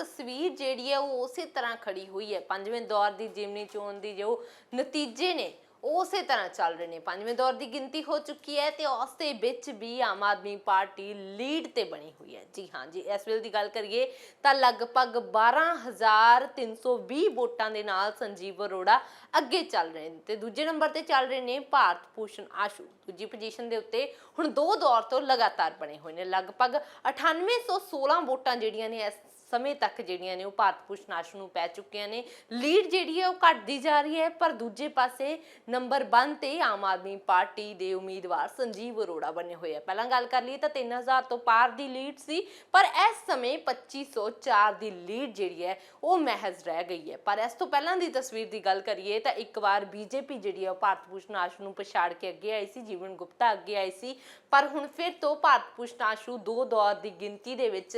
ਤਸਵੀਰ ਜਿਹੜੀ ਹੈ ਉਹ ਉਸੇ ਤਰ੍ਹਾਂ ਖੜੀ ਹੋਈ ਹੈ। ਪੰਜਵੇਂ ਦੌਰ ਦੀ ਜਿਮਨੀ ਚੋਣ ਦੀ ਜੋ ਨਤੀਜੇ ਨੇ ਉਸੇ ਤਰ੍ਹਾਂ ਚੱਲ ਰਹੇ ਨੇ। ਪੰਜਵੇਂ ਦੌਰ ਦੀ ਗਿਣਤੀ ਹੋ ਚੁੱਕੀ ਹੈ ਤੇ ਉਸ ਦੇ ਵਿੱਚ ਵੀ ਆਮ ਆਦਮੀ ਪਾਰਟੀ ਲੀਡ ਤੇ ਬਣੀ ਹੋਈ ਹੈ। ਜੀ ਹਾਂ, ਜੀ, ਇਸ ਵੇਲੇ ਦੀ ਗੱਲ ਕਰੀਏ ਤਾਂ ਲਗਭਗ 12320 ਵੋਟਾਂ ਦੇ ਨਾਲ ਸੰਜੀਵ ਅਰੋੜਾ ਅੱਗੇ ਚੱਲ ਰਹੇ ਨੇ ਤੇ ਦੂਜੇ ਨੰਬਰ ਤੇ ਚੱਲ ਰਹੇ ਨੇ ਭਾਰਤ ਭੂਸ਼ਣ ਆਸ਼ੂ। ਦੂਜੀ ਪੋਜੀਸ਼ਨ ਦੇ ਉੱਤੇ ਹੁਣ ਦੋ ਦੌਰ ਤੋਂ ਲਗਾਤਾਰ ਬਣੇ ਹੋਏ ਨੇ। ਲਗਭਗ 9816 ਵੋਟਾਂ ਜਿਹੜੀਆਂ ਨੇ ਇਸ ਸਮੇਂ ਤੱਕ ਜਿਹੜੀਆਂ ਨੇ ਉਹ ਭਾਰਤ ਭੂਸ਼ਣ ਆਸ਼ੂ ਨੂੰ ਪੈ ਚੁੱਕੀਆਂ ਨੇ। ਲੀਡ ਜਿਹੜੀ ਹੈ ਉਹ ਘਟਦੀ ਜਾ ਰਹੀ ਹੈ, ਪਰ ਦੂਜੇ ਪਾਸੇ ਨੰਬਰ 1 ਤੇ ਆਮ ਆਦਮੀ ਪਾਰਟੀ ਦੇ ਉਮੀਦਵਾਰ ਸੰਜੀਵ ਅਰੋੜਾ ਬਣੇ ਹੋਏ ਆ। ਪਹਿਲਾਂ ਗੱਲ ਕਰ ਲਈਏ ਤਾਂ 3000 ਤੋਂ ਪਾਰ ਦੀ ਲੀਡ ਸੀ, ਪਰ ਇਸ ਸਮੇਂ 2504 ਦੀ ਲੀਡ ਜਿਹੜੀ ਹੈ ਉਹ ਮਹਿਜ਼ ਰਹਿ ਗਈ ਹੈ। ਪਰ ਇਸ ਤੋਂ ਪਹਿਲਾਂ ਦੀ ਤਸਵੀਰ ਦੀ ਗੱਲ ਕਰੀਏ ਤਾਂ ਇੱਕ ਵਾਰ ਬੀਜੇਪੀ ਜਿਹੜੀ ਹੈ ਉਹ ਭਾਰਤ ਭੂਸ਼ਣ ਆਸ਼ੂ ਨੂੰ ਪਛਾੜ ਕੇ ਅੱਗੇ ਆਈ ਸੀ, ਜੀਵਨ ਗੁਪਤਾ ਅੱਗੇ ਆਈ ਸੀ, ਪਰ ਹੁਣ ਫਿਰ ਤੋਂ ਭਾਰਤ ਭੂਸ਼ਣ ਆਸ਼ੂ ਦੋ ਦੌਰ ਦੀ ਗਿਣਤੀ ਦੇ ਵਿੱਚ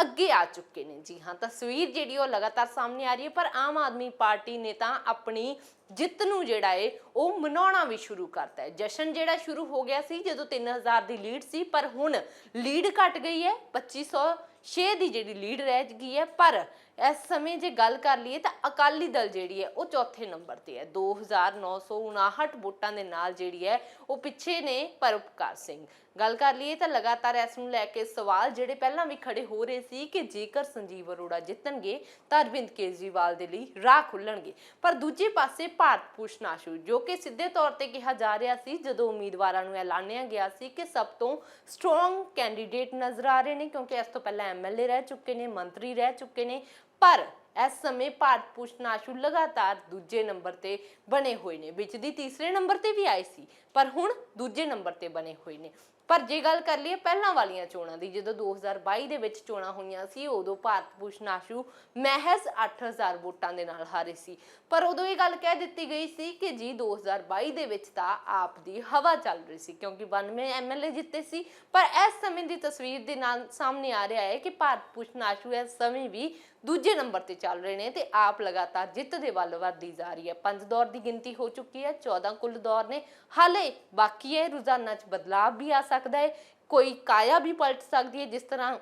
ਅੱਗੇ ਆ ਚੁੱਕੇ ਨੇ। ਜੀ ਹਾਂ, ਤਸਵੀਰ ਜਿਹੜੀ ਉਹ ਲਗਾਤਾਰ ਸਾਹਮਣੇ ਆ ਰਹੀ ਹੈ, ਪਰ ਆਮ ਆਦਮੀ ਪਾਰਟੀ ਨੇ ਤਾਂ ਆਪਣੀ ਜਿੱਤ ਨੂੰ ਜਿਹੜਾ ਏ, ਉਹ ਮਨਾਉਣਾ ਵੀ ਸ਼ੁਰੂ ਕਰਤਾ ਹੈ ਜਸ਼ਨ ਜਿਹੜਾ ਸ਼ੁਰੂ ਹੋ ਗਿਆ ਸੀ, ਜਦੋਂ 3000 ਦੀ ਲੀਡ ਸੀ, ਪਰ ਹੁਣ ਲੀਡ ਘਟ ਗਈ ਹੈ 2506 ਦੀ ਜਿਹੜੀ ਲੀਡ ਰਹਿ ਗਈ ਹੈ ਪਰ ਇਸ ਸਮੇਂ ਜੇ ਗੱਲ ਕਰ ਲਈਏ ਤਾਂ ਅਕਾਲੀ ਦਲ ਜਿਹੜੀ ਹੈ ਉਹ ਚੌਥੇ ਨੰਬਰ ਤੇ ਹੈ 2959 ਵੋਟਾਂ ਦੇ ਨਾਲ ਜਿਹੜੀ ਹੈ ਉਹ ਪਿੱਛੇ ਨੇ ਪਰਉਪਕਾਰ ਸਿੰਘ। ਗੱਲ ਕਰ ਲਈਏ ਤਾਂ ਲਗਾਤਾਰ ਇਸ ਨੂੰ ਲੈ ਕੇ ਸਵਾਲ ਜਿਹੜੇ ਪਹਿਲਾਂ ਵੀ ਖੜੇ ਹੋ ਰਹੇ ਸੀ ਕਿ ਜੇਕਰ ਸੰਜੀਵ ਅਰੋੜਾ ਜਿੱਤਣਗੇ ਤਾਂ ਅਰਵਿੰਦ ਕੇਜਰੀਵਾਲ ਦੇ ਲਈ ਰਾਹ ਖੁੱਲਣਗੇ। ਪਰ ਦੂਜੇ ਪਾਸੇ ਭਾਰਤ ਭੂਸ਼ਣ ਆਸ਼ੂ, ਜੋ ਕਿ ਸਿੱਧੇ ਤੌਰ ਤੇ ਕਿਹਾ ਜਾ ਰਿਹਾ ਸੀ, ਜਦੋਂ ਉਮੀਦਵਾਰਾਂ ਨੂੰ ਐਲਾਨਿਆ ਗਿਆ ਸੀ ਕਿ ਸਭ ਤੋਂ ਸਟਰੋਂਗ ਕੈਂਡੀਡੇਟ ਨਜ਼ਰ ਆ ਰਹੇ ਨੇ, ਕਿਉਂਕਿ ਇਸ ਤੋਂ ਪਹਿਲਾਂ ਐਮਐਲਏ ਰਹਿ ਚੁੱਕੇ ਨੇ, ਮੰਤਰੀ ਰਹਿ ਚੁੱਕੇ ਨੇ, ਪਰ ਇਸ ਸਮੇਂ ਭਾਰਤ ਭੂਸ਼ਣ ਆਸ਼ੂ ਲਗਾਤਾਰ ਦੂਜੇ ਨੰਬਰ ਤੇ ਬਣੇ ਹੋਏ ਨੇ, ਵਿੱਚ ਦੀ ਤੀਸਰੇ ਨੰਬਰ ਤੇ ਵੀ ਆਏ ਸੀ, ਪਰ ਹੁਣ ਦੂਜੇ ਨੰਬਰ ਤੇ ਬਣੇ ਹੋਏ ਨੇ। ਪਰ ਜੇ ਗੱਲ ਕਰ ਲਈਏ ਪਹਿਲਾਂ ਵਾਲੀਆਂ ਚੋਣਾਂ ਦੀ, ਜਦੋਂ 2022 ਦੇ ਵਿੱਚ ਚੋਣਾਂ ਹੋਈਆਂ ਸੀ, ਉਦੋਂ ਭਾਰਤ ਭੂਸ਼ਣ ਆਸ਼ੂ ਮਹਿਜ਼ 8000 ਵੋਟਾਂ ਦੇ ਨਾਲ ਹਾਰੇ ਸੀ। ਪਰ ਉਦੋਂ ਇਹ ਗੱਲ ਕਹਿ ਦਿੱਤੀ ਗਈ ਸੀ ਕਿ ਜੀ 2022 ਦੇ ਵਿੱਚ ਤਾਂ ਆਪ ਦੀ ਹਵਾ ਚੱਲ ਰਹੀ ਸੀ, ਕਿਉਂਕਿ 92 ਐਮਐਲਏ ਜਿੱਤੇ ਸੀ। ਪਰ ਇਸ ਸਮੇਂ ਦੀ ਤਸਵੀਰ ਦੇ ਨਾਲ ਸਾਹਮਣੇ ਆ ਰਿਹਾ ਹੈ ਕਿ ਭਾਰਤ ਭੂਸ਼ਣ ਆਸ਼ੂ ਇਸ ਸਮੇਂ ਵੀ ਦੂਜੇ ਨੰਬਰ ਤੇ ਚੱਲ ਰਹੇ ਨੇ ਤੇ ਆਪ ਲਗਾਤਾਰ ਜਿੱਤ ਦੇ ਵੱਲ ਵਧਦੀ ਜਾ ਰਹੀ ਹੈ। ਪੰਜ ਦੌਰ ਦੀ ਗਿਣਤੀ ਹੋ ਚੁੱਕੀ ਹੈ 14 ਕੁੱਲ ਦੌਰ ਨੇ। ਹਾਲੇ ਬਾਕੀ ਹੈ, ਰੋਜ਼ਾਨਾ ਚ ਬਦਲਾਅ ਵੀ ਆ ਸਕਦਾ ਹੈ ਕੋਈ ਕਾਇਆ ਵੀ ਪਲਟ ਸਕਦੀ ਹੈ ਜਿਸ ਤਰ੍ਹਾਂ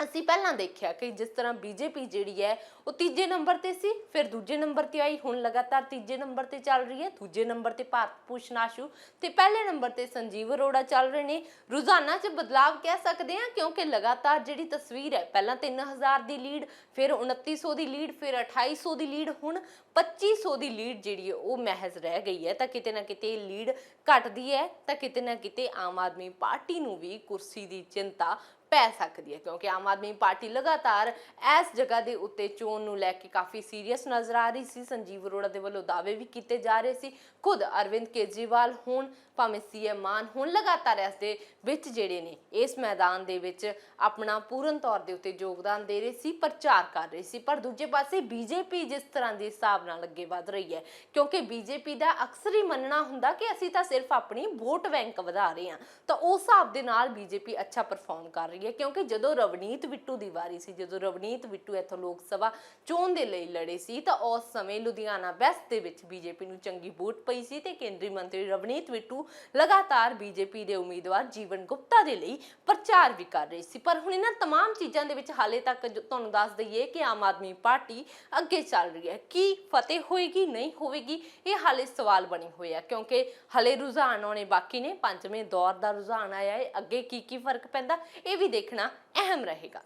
ਅਸੀਂ ਪਹਿਲਾਂ ਦੇਖਿਆ ਕਿ ਜਿਸ ਤਰ੍ਹਾਂ ਬੀਜੇਪੀ ਜਿਹੜੀ ਹੈ, ਉਹ ਤੀਜੇ ਨੰਬਰ ਤੇ ਸੀ, ਫਿਰ ਦੂਜੇ ਨੰਬਰ ਤੇ ਆਈ, ਹੁਣ ਲਗਾਤਾਰ ਤੀਜੇ ਨੰਬਰ ਤੇ ਚੱਲ ਰਹੀ ਹੈ, ਦੂਜੇ ਨੰਬਰ ਤੇ ਭਾਰਤ ਭੂਸ਼ਣ ਆਸ਼ੂ ਤੇ ਪਹਿਲੇ ਨੰਬਰ ਤੇ ਸੰਜੀਵ ਅਰੋੜਾ ਚੱਲ ਰਹੇ ਨੇ। ਰੋਜ਼ਾਨਾ 'ਚ ਬਦਲਾਵ ਕਹਿ ਸਕਦੇ ਹਾਂ, ਕਿਉਂਕਿ ਲਗਾਤਾਰ ਜਿਹੜੀ ਤਸਵੀਰ ਹੈ, ਪਹਿਲਾਂ 3000 ਦੀ ਲੀਡ, ਫਿਰ 2900 ਦੀ ਲੀਡ, ਫਿਰ 2800 ਦੀ ਲੀਡ, ਹੁਣ 2500 ਦੀ ਲੀਡ ਜਿਹੜੀ ਹੈ, ਉਹ ਮਹਿਜ਼ ਰਹਿ ਗਈ ਹੈ। ਤਾਂ ਕਿਤੇ ਨਾ ਕਿਤੇ ਲੀਡ ਘਟਦੀ ਹੈ, ਤਾਂ ਕਿਤੇ ਨਾ ਕਿਤੇ ਆਮ ਆਦਮੀ ਪਾਰਟੀ ਨੂੰ ਵੀ ਕੁਰਸੀ ਦੀ ਚਿੰਤਾ ਪੈ ਸਕਦੀ ਹੈ, ਕਿਉਂਕਿ ਆਮ ਆਦਮੀ ਪਾਰਟੀ ਲਗਾਤਾਰ ਇਸ ਜਗ੍ਹਾ ਦੇ ਉੱਤੇ ਚੋਣ ਨੂੰ ਲੈ ਕੇ ਕਾਫੀ ਸੀਰੀਅਸ ਨਜ਼ਰ ਆ ਰਹੀ ਸੀ। ਸੰਜੀਵ ਅਰੋੜਾ ਦੇ ਵੱਲੋਂ ਦਾਅਵੇ ਵੀ ਕੀਤੇ ਜਾ ਰਹੇ ਸੀ। ਖੁਦ ਅਰਵਿੰਦ ਕੇਜਰੀਵਾਲ ਹੁਣ, ਭਾਵੇਂ ਸੀਐਮ ਮਾਨ ਹੁਣ, ਲਗਾਤਾਰ ਇਸ ਦੇ ਵਿੱਚ ਜਿਹੜੇ ਨੇ, ਇਸ ਮੈਦਾਨ ਦੇ ਵਿੱਚ ਆਪਣਾ ਪੂਰਨ ਤੌਰ ਦੇ ਉੱਤੇ ਯੋਗਦਾਨ ਦੇ ਰਹੇ ਸੀ, ਪ੍ਰਚਾਰ ਕਰ ਰਹੇ ਸੀ। ਪਰ ਦੂਜੇ ਪਾਸੇ ਬੀਜੇਪੀ ਜਿਸ ਤਰ੍ਹਾਂ ਦੇ ਹਿਸਾਬ ਨਾਲ ਅੱਗੇ ਵਧ ਰਹੀ ਹੈ, ਕਿਉਂਕਿ ਬੀਜੇਪੀ ਦਾ ਅਕਸਰ ਹੀ ਮੰਨਣਾ ਹੁੰਦਾ ਕਿ ਅਸੀਂ ਤਾਂ ਸਿਰਫ ਆਪਣੀ ਵੋਟ ਬੈਂਕ ਵਧਾ ਰਹੇ ਹਾਂ, ਤਾਂ ਉਸ ਹਿਸਾਬ ਦੇ ਨਾਲ ਬੀਜੇਪੀ ਅੱਛਾ ਪਰਫਾਰਮ ਕਰ ਰਹੀ ਕਿਉਂਕਿ ਜਦੋਂ ਰਵਨੀਤ ਬਿੱਟੂ ਦੀ ਵਾਰੀ ਸੀ ਜਦੋਂ ਰਵਨੀਤ ਬਿੱਟੂ ਇੱਥੋਂ ਲੋਕ ਸਭਾ ਚੋਣ ਦੇ ਲਈ ਲੜੇ ਸੀ ਤਾਂ ਉਸ ਸਮੇਂ ਲੁਧਿਆਣਾ ਵੈਸਟ ਦੇ ਵਿੱਚ ਬੀਜੇਪੀ ਨੂੰ ਚੰਗੀ ਵੋਟ ਪਈ ਸੀ ਤੇ ਕੇਂਦਰੀ ਮੰਤਰੀ ਰਵਨੀਤ ਬਿੱਟੂ ਲਗਾਤਾਰ ਬੀਜੇਪੀ ਦੇ ਉਮੀਦਵਾਰ ਜੀਵਨ ਗੁਪਤਾ ਦੇ ਲਈ ਪ੍ਰਚਾਰ ਵੀ ਕਰ ਰਹੇ ਸੀ ਪਰ ਹੁਣ ਇਹਨਾਂ तमाम ਚੀਜ਼ਾਂ ਦੇ ਵਿੱਚ ਹਾਲੇ ਤੱਕ ਜੋ ਤੁਹਾਨੂੰ ਦੱਸ ਦਈਏ ਕਿ ਆਮ ਆਦਮੀ ਪਾਰਟੀ ਅੱਗੇ ਚੱਲ ਰਹੀ ਹੈ ਕੀ ਫਤਿਹ ਹੋਏਗੀ ਨਹੀਂ ਹੋਵੇਗੀ ਇਹ ਹਾਲੇ ਸਵਾਲ ਬਣੇ ਹੋਏ ਆ ਕਿਉਂਕਿ ਹਲੇ ਰੁਝਾਨ ਆਉਣੇ ਬਾਕੀ ਨੇ ਪੰਜਵੇਂ ਦੌਰ ਦਾ ਰੁਝਾਨ ਆਇਆ ਹੈ ਅੱਗੇ ਕੀ ਕੀ ਫਰਕ ਪੈਂਦਾ ਇਹ ਵੀ ਦੇਖਣਾ ਅਹਿਮ ਰਹੇਗਾ।